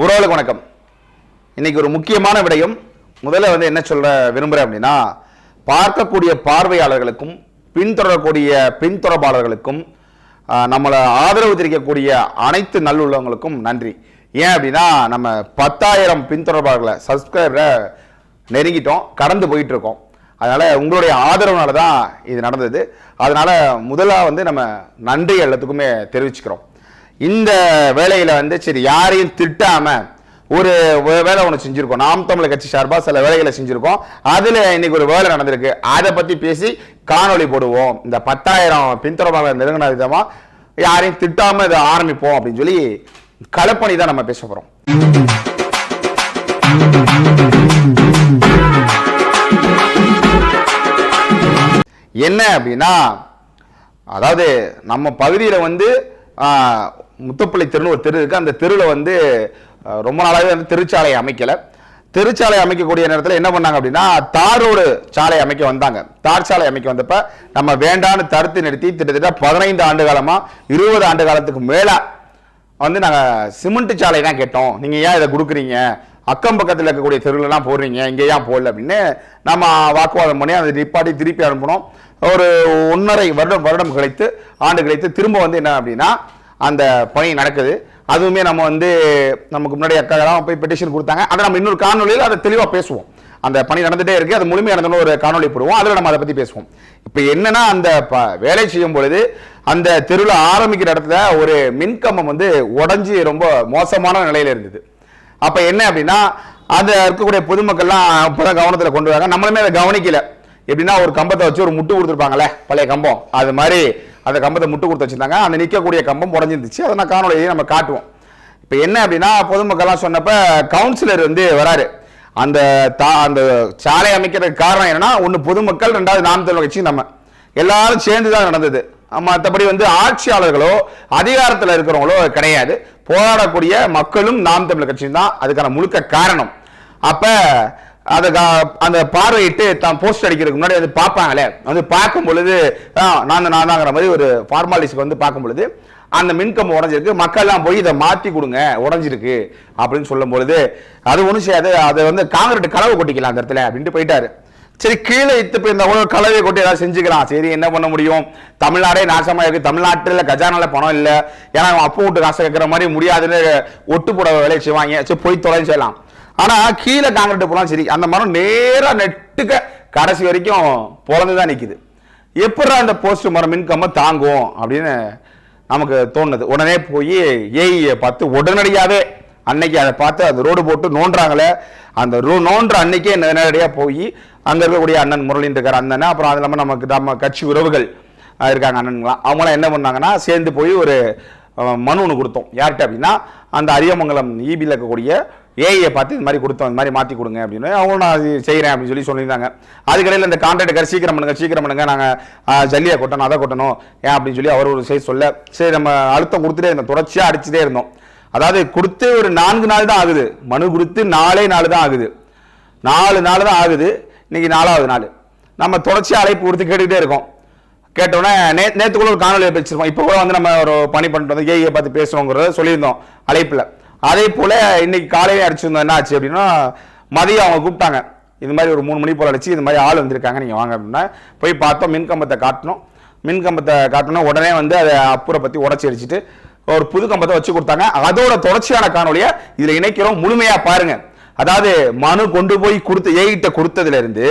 உறவுகளுக்கு வணக்கம். இன்னைக்கு ஒரு முக்கியமான விடயம். முதல்ல வந்து என்ன சொல்ல விரும்புகிறேன் அப்படின்னா பார்க்கக்கூடிய பார்வையாளர்களுக்கும் பின்தொடரக்கூடிய பின்தொடர்பாளர்களுக்கும் நம்மளை ஆதரவு தெரிவிக்கக்கூடிய அனைத்து நல்லுள்ளவங்களுக்கும் நன்றி. ஏன் அப்படின்னா நம்ம பத்தாயிரம் பின்தொடர்பாளர்களை சப்ஸ்கிரைபரை நெருங்கிட்டோம் கடந்து போயிட்டு இருக்கோம் அதனால் உங்களுடைய ஆதரவுனால தான் இது நடந்தது. அதனால் முதலாக வந்து நம்ம நன்றி எல்லாத்துக்குமே தெரிவிச்சுக்கிறோம். இந்த வேலையில் வந்து சரி யாரையும் திட்டாமல் ஒரு வேலை ஒன்று செஞ்சுருக்கோம். நாம் தமிழ் கட்சி சார்பாக சில வேலைகளை செஞ்சுருக்கோம். அதில் இன்னைக்கு ஒரு வேலை நடந்திருக்கு. அதை பற்றி பேசி காணொளி போடுவோம். இந்த பத்தாயிரம் பின்தொடர்பாக நெருங்கின விதமாக யாரையும் திட்டாமல் இதை ஆரம்பிப்போம் அப்படின்னு சொல்லி களப்பணி தான் நம்ம பேச போகிறோம் என்ன அப்படின்னா அதாவது நம்ம பகுதியில் வந்து முத்துப்பள்ளி தெருன்னு ஒரு தெரு இருக்கு. அந்த தெருவில் வந்து ரொம்ப நாளாகவே வந்து தெருச்சாலை அமைக்கல. தெருச்சாலை அமைக்கக்கூடிய நேரத்தில் என்ன பண்ணாங்க அப்படின்னா தார் ரோடு சாலை அமைக்க வந்தாங்க. தார் சாலை அமைக்க வந்தப்ப நம்ம வேண்டான்னு தடுத்து நிறுத்தி கிட்டத்தட்ட பதினைந்து ஆண்டு காலமாக இருபது ஆண்டு காலத்துக்கு மேலே வந்து நாங்கள் சிமெண்ட் சாலை தான் கேட்டோம். நீங்கள் ஏன் இதை கொடுக்குறீங்க? அக்கம் பக்கத்தில் இருக்கக்கூடிய தெருவிலலாம் போடுறீங்க. இங்கே ஏன் போடல அப்படின்னு நம்ம வாக்குவாதம் பண்ணி அதை நிப்பாட்டி திருப்பி அனுப்பினோம். ஒரு ஒன்றரை வருடம் வருடம் கழித்து ஆண்டு கழித்து திரும்ப வந்து என்ன அப்படின்னா அந்த பணி நடக்குது. அதுவுமே நம்ம வந்து நமக்கு முன்னாடி அக்காலாம் போய் பெட்டிஷன் கொடுத்தாங்க. அதை நம்ம இன்னொரு காணொலியில் அதை தெளிவாக பேசுவோம். அந்த பணி நடந்துகிட்டே இருக்குது அது முழுமையாக நடந்தோம் ஒரு காணொலி போடுவோம். அதில் நம்ம அதை பற்றி பேசுவோம். இப்போ என்னென்னா அந்த ப- வேலை செய்யும் பொழுது அந்த தெருவில் ஆரம்பிக்கிற இடத்துல ஒரு மின்கம்பம் வந்து உடஞ்சி ரொம்ப மோசமான நிலையில் இருந்தது. அப்போ என்ன அப்படின்னா அதை இருக்கக்கூடிய பொதுமக்கள்லாம் இப்பதான் கவனத்தில் கொண்டு வராங்க. நம்மளுமே அதை கவனிக்கலை. எப்படின்னா ஒரு கம்பத்தை வச்சு ஒரு முட்டு கொடுத்துருப்பாங்கல்ல பழைய கம்பம். அது மாதிரி அந்த கம்பத்தை முட்டு கொடுத்து வச்சிருந்தாங்க. அந்த நிற்கக்கூடிய கம்பம் உடஞ்சிருந்துச்சு. அதை நான் காணொலியை நம்ம காட்டுவோம். இப்போ என்ன அப்படின்னா பொதுமக்கள்லாம் சொன்னப்போ கவுன்சிலர் வந்து வராரு. அந்த தா அந்த சாலை அமைக்கிறதுக்கு காரணம் என்னன்னா ஒன்று பொதுமக்கள் ரெண்டாவது நாம் தமிழர் கட்சி நம்ம. எல்லாரும் சேர்ந்து தான் நடந்தது மற்றபடி வந்து ஆட்சியாளர்களோ அதிகாரத்தில் இருக்கிறவங்களோ கிடையாது. போராடக்கூடிய மக்களும் நாம் தமிழ் கட்சியும் தான். அதுக்கான முழுக்க காரணம். அப்போ அதை கா- அந்த பார்வையிட்டு தான் போஸ்ட் அடிக்கிறதுக்கு முன்னாடி வந்து பார்ப்பாங்களே. வந்து பார்க்கும் பொழுது நான் தான், நான் தாங்கிற மாதிரி ஒரு ஃபார்மாலிஸ்ட் வந்து பார்க்கும் பொழுது அந்த மின்கம்பம் உடஞ்சிருக்கு. மக்கள்லாம் போய் இதை மாற்றி கொடுங்க உடஞ்சிருக்கு அப்படின்னு சொல்லும் பொழுது அது ஒன்றும் செய்யாது. அதை வந்து காங்கிரட் கலவை கொட்டிக்கலாம் அந்த இடத்துல அப்படின்ட்டு போயிட்டாரு. சரி கீழே இத்து போய் இந்த கூட கலவை கொட்டி ஏதாவது செஞ்சுக்கலாம். சரி என்ன பண்ண முடியும்? தமிழ்நாடே நாசமாக இருக்குது தமிழ்நாட்டில் கஜானால பணம் இல்லை. ஏன்னா அவன் அப்போ விட்டு காசு கேட்குற மாதிரி முடியாதுன்னு ஒட்டு போட வேலையை செய்வாங்க சரி போய் தொலைன்னு செய்யலாம் ஆனா கீழே காங்கிரட் போலாம் சரி அந்த மரம் நேரா நெட்டுக்க கடைசி வரைக்கும் பிறந்துதான் நிக்குது. எப்படா அந்த போஸ்ட் மரம் மின்கம்ப தாங்கும் அப்படின்னு நமக்கு தோணுது. உடனே போய் ஏஐயை பார்த்து உடனடியாவே அன்னைக்கு அதை பார்த்து அந்த ரோடு போட்டு நோண்டுறாங்களே. அந்த ரோ நோண்டுற அன்னைக்கே நேரடியாக போய் அங்கே இருக்கக்கூடிய அண்ணன் முரளின் இருக்கார் அண்ணன். அப்புறம் அது இல்லாமல் நமக்கு நம்ம கட்சி உறவுகள் இருக்காங்க அண்ணன்களாம் அவங்களாம் என்ன பண்ணாங்கன்னா சேர்ந்து போய் ஒரு மனு ஒன்று கொடுத்தோம். யார்கிட்ட அப்படின்னா அந்த அரியமங்கலம் ஈபியில் இருக்கக்கூடிய ஏஐயை பார்த்து இந்த மாதிரி கொடுத்தோம் இந்த மாதிரி மாற்றி கொடுங்க அப்படின்னு. அவங்களும் நான் அது செய்கிறேன் அப்படின்னு சொல்லி சொல்லியிருந்தாங்க. அதுக்கடையில் இந்த கான்ட்ராக்டர் சீக்கிரம் பண்ணுங்க சீக்கிரம் பண்ணுங்க நாங்கள் ஜல்லியை கொட்டணும் அதை கொட்டணும் ஏன் அப்படின்னு சொல்லி அவர் ஒரு செய்தி சொல்ல சரி நம்ம அழுத்தம் கொடுத்துட்டே இருந்தோம் தொடர்ச்சியாக அடிச்சுட்டே இருந்தோம். அதாவது கொடுத்து ஒரு நான்கு நாள் தான் ஆகுது மனு கொடுத்து நாலே நாள் தான் ஆகுது. நாலு நாள் தான் ஆகுது இன்னைக்கு நாலாவது நாள். நம்ம தொடர்ச்சியாக அழைப்பு கொடுத்து கேட்டுக்கிட்டே இருக்கோம். கேட்டோன்னே நே நேற்று கூட ஒரு காணொலி வச்சிருப்போம் இப்போ கூட வந்து நம்ம ஒரு பணி பண்ணிட்டு வந்து ஏஐயை பார்த்து பேசுவோங்கிறத சொல்லியிருந்தோம் அழைப்பில். அதே போல் இன்னைக்கு காலையிலே அடிச்சிருந்தோம் என்ன ஆச்சு அப்படின்னா மதியம் அவங்க கூப்பிட்டாங்க. இது மாதிரி ஒரு மூணு மணி போல் அடிச்சு இந்த மாதிரி ஆள் வந்திருக்காங்க நீங்கள் வாங்க அப்படின்னா போய் பார்த்தோம் மின்கம்பத்தை காட்டணும் மின்கம்பத்தை காட்டணும் உடனே வந்து அதை அப்புறம் பற்றி உடச்சி அடிச்சிட்டு ஒரு புது கம்பத்தை வச்சு கொடுத்தாங்க. அதோட தொடர்ச்சியான காணொலியை இதில் இணைக்கிறோம். முழுமையாக பாருங்க. அதாவது மனு கொண்டு போய் கொடுத்து ஏகிட்ட கொடுத்ததுல இருந்து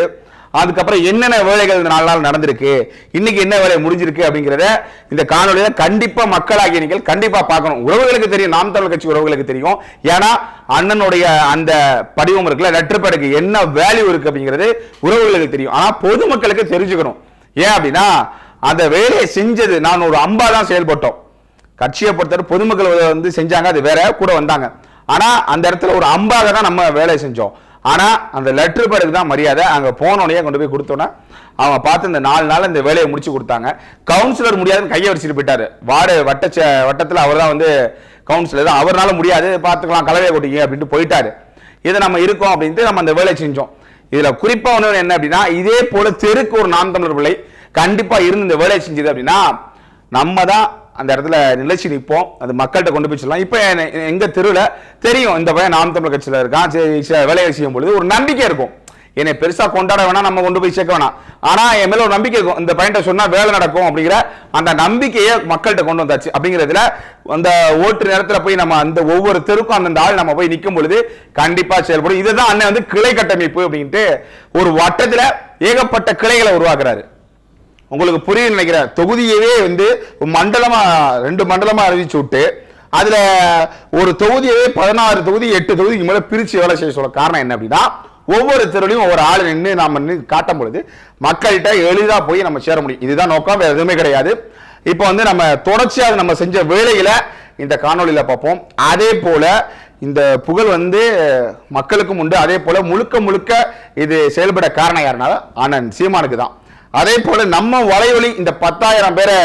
அதுக்கப்புறம் என்னென்ன வேலைகள் இந்த நாலு நாள் நடந்திருக்கு? இன்னைக்கு என்ன வேலை முடிஞ்சிருக்கு அப்படிங்கிறத இந்த காணொலியில் கண்டிப்பாக மக்களாகிய நீங்கள் கண்டிப்பாக பார்க்கணும். உறவுகளுக்கு தெரியும். நாம் தமிழ் கட்சி உறவுகளுக்கு தெரியும். ஏன்னா அண்ணனுடைய அந்த படிவம் இருக்குல்ல லெட்டர் பேடுக்கு என்ன வேல்யூ இருக்கு அப்படிங்கிறது உறவுகளுக்கு தெரியும். ஆனால் பொதுமக்களுக்கு தெரிஞ்சுக்கணும். ஏன் அப்படின்னா அந்த வேலையை செஞ்சது நான் ஒரு அம்பா தான் செயல்பட்டோம். கட்சியை பொறுத்தவரை பொதுமக்கள் வந்து செஞ்சாங்க அது வேற கூட வந்தாங்க. ஆனால் அந்த இடத்துல ஒரு அம்பாக தான் நம்ம வேலை செஞ்சோம். ஆனால் அந்த லெட்ரு பேருக்கு தான் மரியாதை. அங்கே போனோடனே கொண்டு போய் கொடுத்தோன்னா அவன் பார்த்து இந்த நாலு நாள் இந்த வேலையை முடிச்சு கொடுத்தாங்க. கவுன்சிலர் முடியாதுன்னு கையை வச்சுட்டு போயிட்டாரு. வார்டு வட்ட வட்டத்தில் அவர் தான் வந்து கவுன்சிலர் தான் அவர்னால முடியாது பார்த்துக்கலாம் கலவையை கொட்டிங்க அப்படின்ட்டு போயிட்டாரு. இதை நம்ம இருக்கோம் அப்படின்ட்டு நம்ம அந்த வேலையை செஞ்சோம். இதில் குறிப்பாக ஒன்று என்ன அப்படின்னா இதே போல தெருக்கு ஒரு நாம் தமிழர் பிள்ளை கண்டிப்பாக இருந்து இந்த வேலையை செஞ்சது அப்படின்னா நம்ம தான் அந்த இடத்துல நிலைச்சு நிற்போம். அது மக்கள்கிட்ட கொண்டு போய் சொல்லலாம். இப்போ எங்கள் தெருவில் தெரியும் இந்த பையன் நாம் தமிழ் கட்சியில் இருக்கான். சரி வேலையை செய்யும் பொழுது ஒரு நம்பிக்கை இருக்கும். என்னை பெருசாக கொண்டாட வேணாம் நம்ம கொண்டு போய் சேர்க்க வேணாம். ஆனால் என் மேலே ஒரு நம்பிக்கை இருக்கும். இந்த பையன்ட்ட சொன்னால் வேலை நடக்கும் அப்படிங்கிற அந்த நம்பிக்கையை மக்கள்கிட்ட கொண்டு வந்தாச்சு. அப்படிங்கிறதுல அந்த ஓட்டு நேரத்தில் போய் நம்ம அந்த ஒவ்வொரு தெருக்கும் அந்தந்த ஆள் நம்ம போய் நிற்கும் பொழுது கண்டிப்பாக செயல்படும். இதுதான் அண்ணன் வந்து கிளை கட்டமைப்பு அப்படின்ட்டு ஒரு வட்டத்தில் ஏகப்பட்ட கிளைகளை உருவாக்குறாரு. உங்களுக்கு புரியும் நினைக்கிறேன். தொகுதியவே வந்து மண்டலமா ரெண்டு மண்டலமா அறிவிச்சு விட்டு அதுல ஒரு தொகுதியவே பதினாறு தொகுதி எட்டு தொகுதிக்கு மேல பிரிச்சு வேலை செய்ய சொல்ல காரணம் என்ன அப்படின்னா ஒவ்வொரு தெருவிலையும் ஒவ்வொரு ஆள் நின்று நாம நின்று காட்டும் பொழுது மக்கள்கிட்ட எளிதா போய் நம்ம சேர முடியும். இதுதான் நோக்கம் வேற எதுவுமே கிடையாது. இப்போ வந்து நம்ம தொடர்ச்சியாக நம்ம செஞ்ச வேலையில இந்த காணொளியில பார்ப்போம். அதே போல இந்த புகழ் வந்து மக்களுக்கும் உண்டு. அதே போல முழுக்க முழுக்க இது செயல்பட காரணம் யாருன்னா அண்ணன் சீமானுக்கு தான். அதே போல நம்ம வலைவலி இந்த பத்தாயிரம் பேரை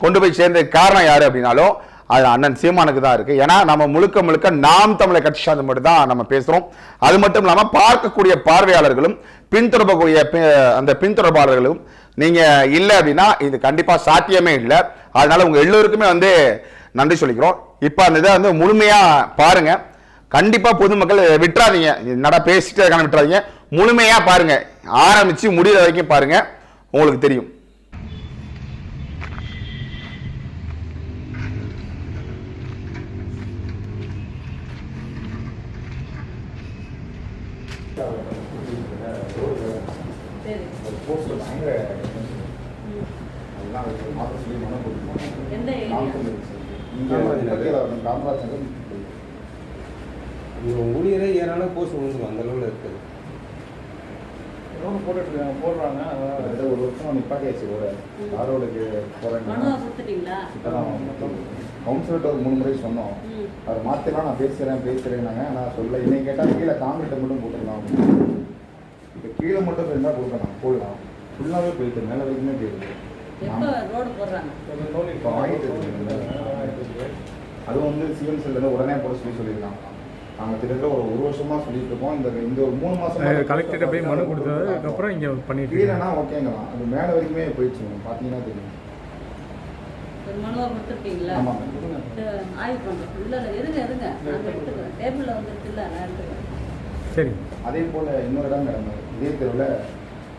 கொண்டு போய் சேர்ந்த காரணம் யாரு அப்படின்னாலும் அது அண்ணன் சீமானுக்கு தான் இருக்கு. ஏன்னா நம்ம முழுக்க முழுக்க நாம் தமிழை கட்சி சார்ந்த மட்டும் தான் நம்ம பேசுறோம். அது மட்டும் இல்லாமல் பார்க்கக்கூடிய பார்வையாளர்களும் பின்தொடரக்கூடிய பி- அந்த பின்தொடர்பாளர்களும் நீங்க இல்லை அப்படின்னா இது கண்டிப்பா சாத்தியமே இல்லை. அதனால உங்க எல்லோருக்குமே வந்து நன்றி சொல்லிக்கிறோம். இப்போ அந்த இதை வந்து முழுமையா பாருங்க. கண்டிப்பா பொதுமக்கள் விட்டுறாதீங்க. நட பேசிட்டு இருக்கான விட்டுறாதீங்க. முழுமையா பாருங்க. ஆரம்பிச்சு முடிகிற வரைக்கும் பாருங்க. உங்களுக்கு தெரியும். இவங்க ஊழியரே ஏறான போஸ்ட் விழுந்துரும் அந்த அளவில் இருக்குது போடுறாங்க. அதாவது ஒரு வருஷம் நிப்பாட்டியாச்சு ஒரு ஆரோடுக்கு கொடுத்துட்டீங்களா கவுன்சிலர்கிட்ட ஒரு மூணு முறை சொன்னோம். அவர் மாற்றலாம் நான் பேசுகிறேன் பேசுகிறேன்னாங்க நான் சொல்ல இன்னைக்கு கேட்டால் கீழே காங்கிரீட்டை மட்டும் போட்டுடலாம் இப்போ கீழே மட்டும் இருந்தால் கொடுக்கலாம் போடலாம். ஃபுல்லாகவே போயிட்டு மேலே வரைக்குமே போயிருக்கு ரோடு இப்போ இருக்கு. அதுவும் வந்து சிஎம் செல்லேருந்து உடனே போட சொல்லி சொல்லியிருக்காங்க நாங்கள் கிட்டத்தட்ட ஒரு ஒரு வருஷமா சொல்லிட்டு இருக்கோம். இந்த இந்த ஒரு மூணு மாசம் கலெக்டர்கிட்ட போய் மனு கொடுத்ததுக்கப்புறம் இங்கே பண்ணிட்டு ஓகேங்களாம் அது மேலே வரைக்குமே போயிடுச்சுங்க பார்த்தீங்கன்னா தெரியும். மனுவா. சரி, ஆய்வு பண்ணுறோம் இல்லை இல்லை இருங்க இருங்க. நான் எடுத்துக்கிறேன். டேபிளில் வந்துருச்சுல்ல நான் எடுத்துக்கிறேன். சரி. அதே போல இன்னொரு இடம் இதே தெருவில்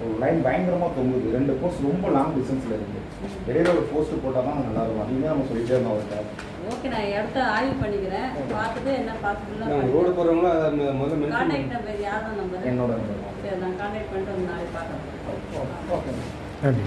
ஒரு லைன் பயங்கரமா தொங்குது. ரெண்டு போஸ்ட் ரொம்ப லாங் டிஸ்டன்ஸ்ல இருக்கு. இடையில ஒரு போஸ்ட் போட்டால் தான் நல்லா இருக்கும். நம்ம சொல்லிட்டே இருந்தோம் அவர்கிட்ட. ஓகே நான் இடத்த ஆய்வு பண்ணிக்கிறேன். பார்த்துட்டு என்ன நாங்கள் ரோடு போகிறவங்களும் முதல்ல கான்டாக்ட் நம்பர் யாரும் நம்பர் என்னோட நம்பர் சரி நான் கான்டாக்ட் பண்ணிட்டு வந்து நாளைக்கு பார்க்குறேன். நன்றி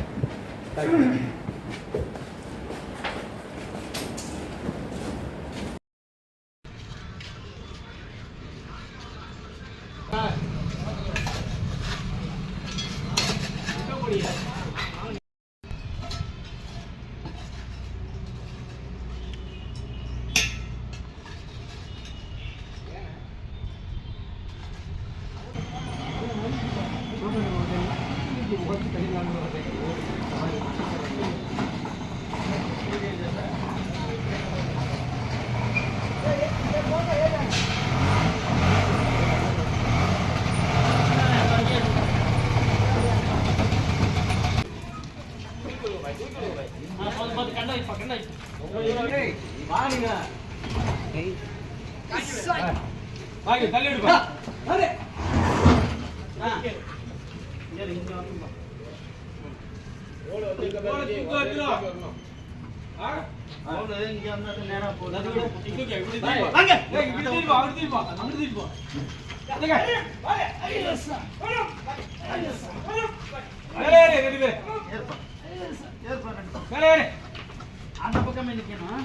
அந்த பக்கமே நிக்கணும்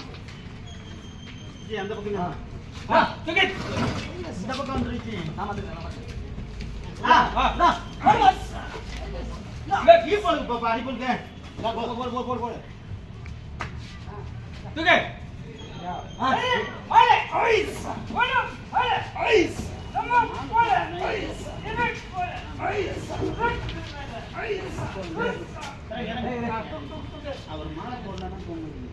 ஜி, அந்த பக்கம் நிக்கணும். இந்த பக்கம் வந்துருச்சு நான் வந்துக்கிறேன், நான் வந்துக்கிறேன். ஆ, ஆ, ஆ. போடு, போடு, போடு, போடு, போடு. ஆ. அவர் மாலை போடலன்னா தோணுது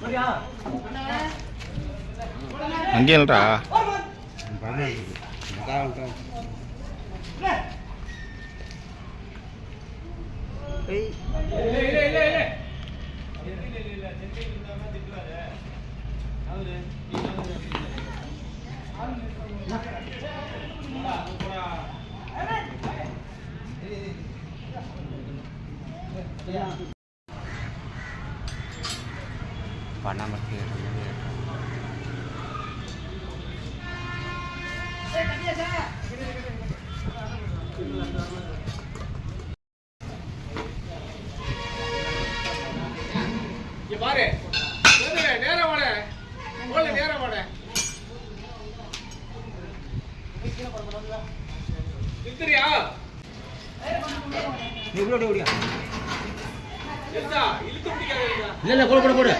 சரியா அங்கே இல்லடா நீ இல்ல இல்ல போடு போடு போடு.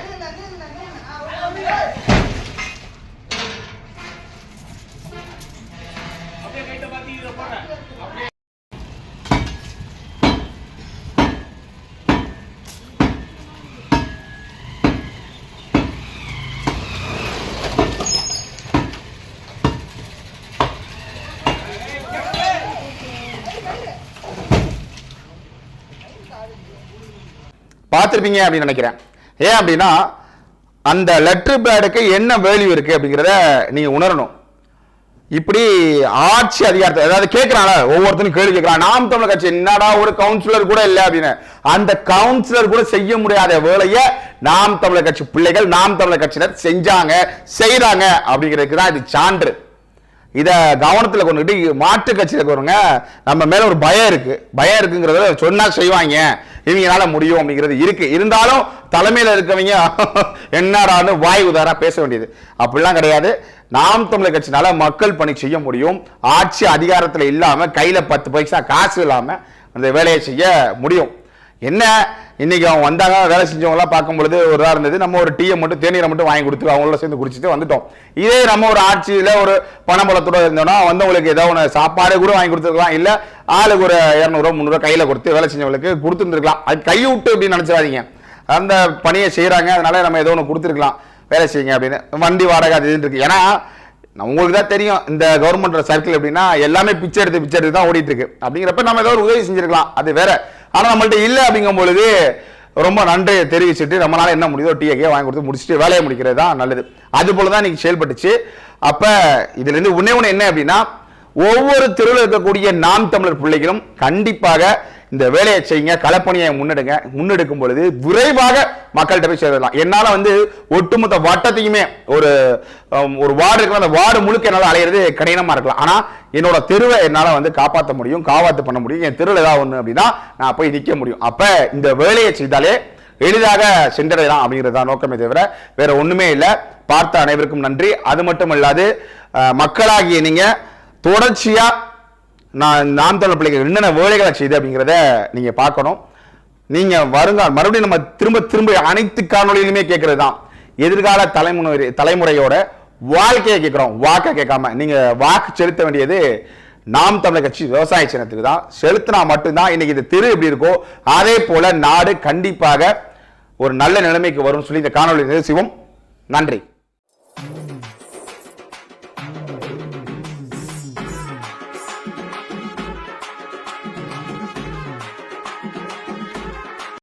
பார்த்துருப்பீங்க அப்படின்னு நினைக்கிறேன். ஏன் அப்படின்னா அந்த லெட்ரு பேடுக்கு என்ன வேல்யூ இருக்குது அப்படிங்கிறத நீங்கள் உணரணும். இப்படி ஆட்சி அதிகாரத்தை அதாவது கேட்கிறாங்க ஒவ்வொருத்தரும் கேள்வி கேட்கிறான் நாம் தமிழர் கட்சி என்னடா ஒரு கவுன்சிலர் கூட இல்லை அப்படின்னு. அந்த கவுன்சிலர் கூட செய்ய முடியாத வேலையை நாம் தமிழர் கட்சி பிள்ளைகள் நாம் தமிழர் கட்சியினர் செஞ்சாங்க செய்கிறாங்க அப்படிங்கிறதுக்கு தான் இது சான்று. இதை கவனத்தில் கொண்டுக்கிட்டு மாற்று கட்சியில் இருக்கிறவங்க நம்ம மேலே ஒரு பயம் இருக்குது பயம் இருக்குங்கிறத சொன்னால் செய்வாங்க. இவங்களால முடியும் அப்படிங்கிறது இருக்குது இருந்தாலும் தலைமையில் இருக்கவங்க என்னடான்னு வாய் உதாராக பேச வேண்டியது. அப்படிலாம் கிடையாது. நாம் தமிழர் கட்சினால மக்கள் பணி செய்ய முடியும். ஆட்சி அதிகாரத்தில் இல்லாமல் கையில் பத்து பைசா காசு இல்லாமல் அந்த வேலையை செய்ய முடியும். என்ன? இன்னைக்கு அவங்க வந்தாங்க வேலை செஞ்சவங்களாம் பார்க்கும் பொழுது ஒரு இதா இருந்தது. நம்ம ஒரு டீயை மட்டும் தேநீரை மட்டும் வாங்கி கொடுத்து அவங்களோட சேர்ந்து குடிச்சிட்டு வந்துட்டோம். இதே நம்ம ஒரு ஆட்சியில் ஒரு பணபலத்தோட இருந்தோம்னா வந்தவங்களுக்கு ஏதோ ஒன்று சாப்பாடு கூட வாங்கி கொடுத்துருக்கலாம். இல்லை ஆளுக்கு ஒரு இரநூறுவா முந்நூறுவா கையில் கொடுத்து வேலை செஞ்சவங்களுக்கு கொடுத்துருந்துருக்கலாம். அது கை விட்டு அப்படின்னு நினச்சிடாதீங்க. அந்த பணியை செய்கிறாங்க அதனால நம்ம ஏதோ ஒன்று கொடுத்துருக்கலாம். வேலை செய்யுங்க அப்படின்னு. வண்டி வாடகை அது இருக்குது இருக்கு. ஏன்னா நம்ம உங்களுக்கு தான் தெரியும் இந்த கவர்மெண்ட் சர்க்கிள் எப்படின்னா எல்லாமே பிச்சை எடுத்து பிச்சை எடுத்து தான் ஓடிட்டு இருக்கு. அப்படிங்கிறப்ப நம்ம ஏதோ ஒரு உதவி செஞ்சிருக்கலாம். அது வேற. ஆனால் நம்மள்ட்ட இல்லை அப்படிங்கும் பொழுது ரொம்ப நன்றியை தெரிவிச்சுட்டு நம்மளால என்ன முடியுதோ டீயை வாங்கி கொடுத்து முடிச்சுட்டு வேலையை முடிக்கிறது தான் நல்லது. அது போல தான் இன்னைக்கு செயல்பட்டுச்சு. அப்போ இதுலேருந்து உன்னே என்ன அப்படின்னா ஒவ்வொரு தெருவில் இருக்கக்கூடிய நாம் தமிழர் பிள்ளைகளும் கண்டிப்பாக இந்த வேலையை செய்யுங்க களப்பணியை முன்னெடுங்க. முன்னெடுக்கும் பொழுது விரைவாக மக்கள்கிட்ட போய் சேரலாம். என்னால் வந்து ஒட்டுமொத்த வட்டத்தையுமே ஒரு ஒரு வார்டு இருக்கிற அந்த வார்டு முழுக்க என்னால் அலையிறது கடினமாக இருக்கலாம். ஆனால் என்னோட தெருவை என்னால் வந்து காப்பாற்ற முடியும் காவாத்து பண்ண முடியும். என் தெருவில் ஏதாவது ஒன்று அப்படின்னா நான் போய் நிற்க முடியும். அப்போ இந்த வேலையை செய்தாலே எளிதாக சென்றடையலாம் அப்படிங்கிறது தான் நோக்கமே தவிர வேற ஒன்றுமே இல்லை. பார்த்த அனைவருக்கும் நன்றி. அது மட்டும் இல்லாது மக்களாகிய நீங்கள் தொடர்ச்சியாக நான் நாம் தமிழ் பிள்ளைகள் என்னென்ன வேலைகளை செய்து அப்படிங்கிறத நீங்கள் பார்க்கணும். நீங்கள் வருங்கால் மறுபடியும் நம்ம திரும்ப திரும்ப அனைத்து காணொலியிலுமே கேட்கறது தான். எதிர்கால தலைமுறை தலைமுறையோட வாழ்க்கையை கேட்குறோம். வாக்கை கேட்காம. நீங்கள் வாக்கு செலுத்த வேண்டியது நாம் தமிழர் கட்சி விவசாய சின்னத்துக்கு தான். செலுத்தினா மட்டும்தான் இன்னைக்கு இந்த திரு எப்படி இருக்கோ அதே போல நாடு கண்டிப்பாக ஒரு நல்ல நிலைமைக்கு வரும்னு சொல்லி இந்த காணொளி சிவம் நன்றி.